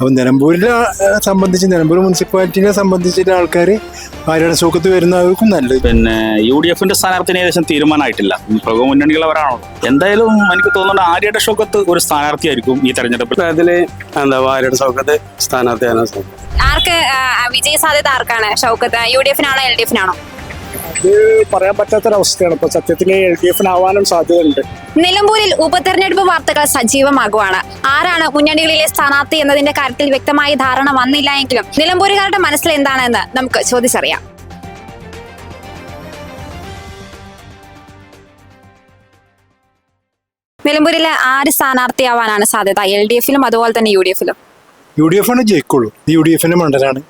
അപ്പം നിലമ്പൂരിനെ സംബന്ധിച്ച് നിലമ്പൂർ മുനിസിപ്പാലിറ്റിനെ സംബന്ധിച്ചിട്ട് ആൾക്കാർ ആരുടെ സുഖത്ത് വരുന്നവർക്കും നല്ലത്. പിന്നെ യു ഡി എഫിന്റെ സ്ഥാനാർത്ഥിന് ഏകദേശം തീരുമാനമായിട്ടില്ല. പ്രമുഖ മുന്നണികളവരാണോ? എന്തായാലും എനിക്ക് തോന്നുന്നത് ആര്യയുടെ സുഖത്ത് ഒരു സ്ഥാനാർത്ഥിയായിരിക്കും ഈ തെരഞ്ഞെടുപ്പിൽ അതിൽ എന്താ ആര്യയുടെ സുഖത്ത് സ്ഥാനാർത്ഥിയാണ് ആർക്ക് വിജയ സാധ്യത ആർക്കാണ് ഷൗക്കത്ത് യു ഡി എഫിനാണോ എൽ ഡി എഫിനാണോ ഇത് പറയാൻ പറ്റാത്തൊരവസ്ഥയാണ്. ഇപ്പൊ സത്യത്തിൽ എൽ ഡി എഫിനാവാനും സാധ്യതയുണ്ട്. നിലമ്പൂരിൽ ഉപതെരഞ്ഞെടുപ്പ് വാർത്തകൾ സജീവമാകുവാണ്. ആരാണ് മുന്നണികളിലെ സ്ഥാനാർത്ഥി എന്നതിന്റെ കാര്യത്തിൽ വ്യക്തമായ ധാരണ വന്നില്ല എങ്കിലും നിലമ്പൂരുകാരുടെ മനസ്സിൽ എന്താണെന്ന് നമുക്ക് ചോദിച്ചറിയാം. നിലമ്പൂരിൽ ആര് സ്ഥാനാർത്ഥിയാവാനാണ് സാധ്യത? എൽ ഡി എഫിലും അതുപോലെ തന്നെ യു ഡി എഫിലും. യു ഡി എഫ് ആണ് ജയിക്കുള്ളൂ യു ഡി എഫിന്റെ മണ്ഡലമാണ്.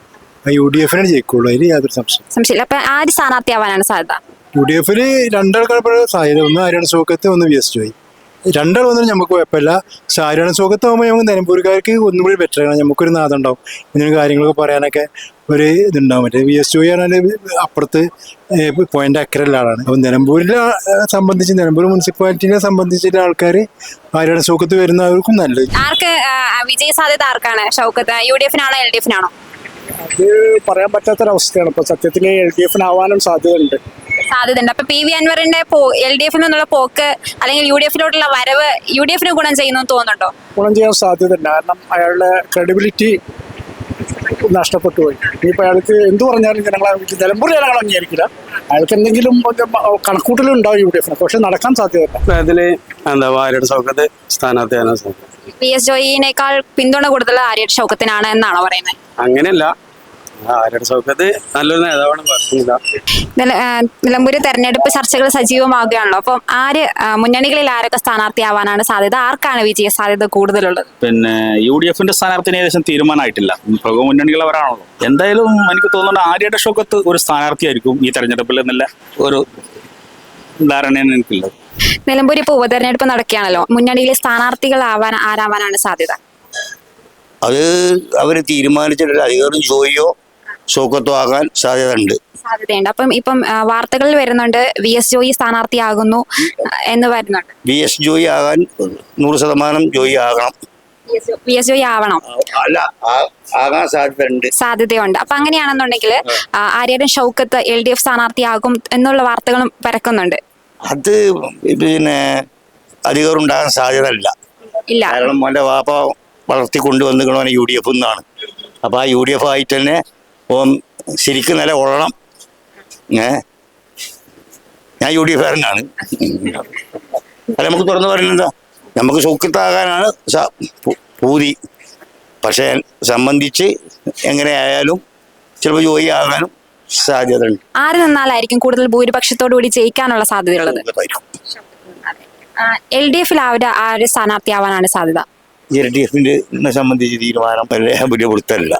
യു ഡി എഫിനെ ജയിക്കുള്ളൂ. അതിൽ യാതൊരു സംശയം സംശയമില്ല. അപ്പൊ ആര് സ്ഥാനാർത്ഥിയാവാനാണ് സാധ്യത? യു ഡി എഫിൽ രണ്ടാൾക്കാർ സാധ്യത ഒന്ന് ഹരിയാണ സുഖത്ത് ഒന്ന് വി എസ് ജോയി രണ്ടാൾ വന്നാലും നമുക്ക് കുഴപ്പമില്ല. പക്ഷെ സുഖത്ത് ആകുമ്പോൾ നമുക്ക് നിലമ്പൂർക്കാർക്ക് ഒന്നും കൂടി ബെറ്റർ ആണ്. നമുക്കൊരു നാദം ഉണ്ടാവും ഇതിന് കാര്യങ്ങളൊക്കെ പറയാനൊക്കെ ഒരു ഇതുണ്ടാവും. മറ്റേ വി എസ് ജോയി ആണെങ്കിൽ അപ്പുറത്ത് പോയിന്റ് അക്കരല്ല ആളാണ്. അപ്പം നിലമ്പൂരിനെ സംബന്ധിച്ച് നിലമ്പൂർ മുനിസിപ്പാലിറ്റിനെ സംബന്ധിച്ചിട്ട് ആൾക്കാർ ഹരിയാണ സുഖത്ത് വരുന്നവർക്കും നല്ലത്. ആർക്ക് വിജയ സാധ്യത ആർക്കാണ് ഷൗക്കത്ത്? യു ഡി എഫിനാണോ എൽ ഡി എഫിനാണോ അത് പറയാൻ പറ്റാത്തൊരവസ്ഥയാണ്. ഇപ്പൊ സത്യത്തിൽ എൽ ഡി എഫിനാവാനും സാധ്യതയുണ്ട്. സാധ്യതയുണ്ട്. അപ്പൊ പി വി അൻവറിന്റെ എൽ ഡി എഫിൽ നിന്നുള്ള പോക്ക് അല്ലെങ്കിൽ യു ഡി എഫിലോട്ടുള്ള വരവ് യു ഡി എഫിന് ഗുണം ചെയ്യുന്നു തോന്നുന്നുണ്ടോ? ഗുണം ചെയ്യാൻ സാധ്യതയുണ്ട്. കാരണം അയാളുടെ ക്രെഡിബിലിറ്റി നഷ്ടപ്പെട്ടു പോയി. ഇനിയിപ്പോൾ അയാൾക്ക് എന്ത് പറഞ്ഞാലും ജനങ്ങളെ നിലമ്പൂർ ജനങ്ങൾ അംഗീകരിക്കില്ല. അയാൾക്ക് എന്തെങ്കിലും കണക്കൂട്ടലും ഉണ്ടാവും യു ഡി എഫിന്. പക്ഷെ നടക്കാൻ സാധ്യതയില്ല. അതിൽ എന്താ സൗഖ്യത്ത് സ്ഥാനാർത്ഥിയാണ് പി എസ് ജോയിനേക്കാൾ പിന്തുണ കൂടുതൽ ആര്യ ഷൗക്കത്തിനാണ് എന്നാണോ പറയുന്നത്? അങ്ങനെയല്ല. നല്ലൊരു നേതാവാണ് നിലമ്പൂര് തെരഞ്ഞെടുപ്പ് ചർച്ചകൾ സജീവമാകുകയാണല്ലോ. അപ്പം ആര് മുന്നണികളിൽ ആരൊക്കെ സ്ഥാനാർത്ഥിയാവാനാണ് സാധ്യത? ആർക്കാണ് വിജയ സാധ്യത കൂടുതലുള്ളത്? പിന്നെ യു ഡി എഫിന്റെ സ്ഥാനാർത്ഥിന് ഏകദേശം തീരുമാനമായിട്ടില്ല. പ്രമുഖ അവരാണല്ലോ. എന്തായാലും എനിക്ക് തോന്നുന്നത് ആര്യയുടെ ഷോക്കത്ത് ഒരു സ്ഥാനാർത്ഥിയായിരിക്കും ഈ തെരഞ്ഞെടുപ്പിൽ നല്ല ഒരു ധാരണയാണ് എനിക്കുള്ളത്. നിലമ്പൂർ ഇപ്പോൾ ഉപതെരഞ്ഞെടുപ്പ് നടക്കുകയാണല്ലോ. മുന്നണിയിലെ സ്ഥാനാർത്ഥികളാവാൻ ആരാവാനാണ് സാധ്യത? അത് അവർ തീരുമാനിച്ചിട്ടില്ല അധികാരം ജോയിയോ ഷോക്കത്തോ ആകാൻ സാധ്യതയുണ്ട്. സാധ്യതയുണ്ട്. അപ്പം ഇപ്പം വാർത്തകളിൽ വരുന്നുണ്ട് വി എസ് ജോയി സ്ഥാനാർത്ഥിയാകുന്നു എന്ന് വരുന്നുണ്ട്. വി എസ് ജോയി ആകാൻ നൂറ് ശതമാനം ജോയി ആകണം. എസ് ആവണം. അല്ല ആകാൻ സാധ്യതയുണ്ട്. സാധ്യതയുണ്ട്. അപ്പൊ അങ്ങനെയാണെന്നുണ്ടെങ്കിൽ Aryan Shoukath L D F സ്ഥാനാർത്ഥിയാകും എന്നുള്ള വാർത്തകളും പരക്കുന്നുണ്ട്. അത് പിന്നെ അധികം ഉണ്ടാകാൻ സാധ്യതയില്ല. ഇല്ല. കാരണം അവന്റെ വാപ്പ വളർത്തി കൊണ്ടുവന്നിരിക്കണോ യു ഡി എഫ് എന്നാണ് അപ്പൊ ആ യു ഡി എഫ് ആയിട്ട് തന്നെ ഓൻ ശരിക്കും നില കൊള്ളണം. ഏ? ഞാൻ യു ഡി എഫ് കാരനാണ്. അല്ല നമുക്ക് തുറന്നു പറയുന്നത് നമുക്ക് സുഖത്താകാനാണ് സ- പൂതി. പക്ഷേ സംബന്ധിച്ച് എങ്ങനെയായാലും ചിലപ്പോൾ ജോലി ആകാനും സാധ്യത ഉണ്ട് ആര് നിന്നാലായിരിക്കും കൂടുതൽ ഭൂരിപക്ഷത്തോടു കൂടി ജയിക്കാനുള്ള സാധ്യതയുള്ളത്. എൽ ഡി എഫിൽ ആരുടെ ആര് സ്ഥാനാർത്ഥിയാവാനാണ് സാധ്യത? എൽ ഡി എഫിന്റെ സംബന്ധിച്ച് തീരുമാനം വലിയ വൃത്തല്ല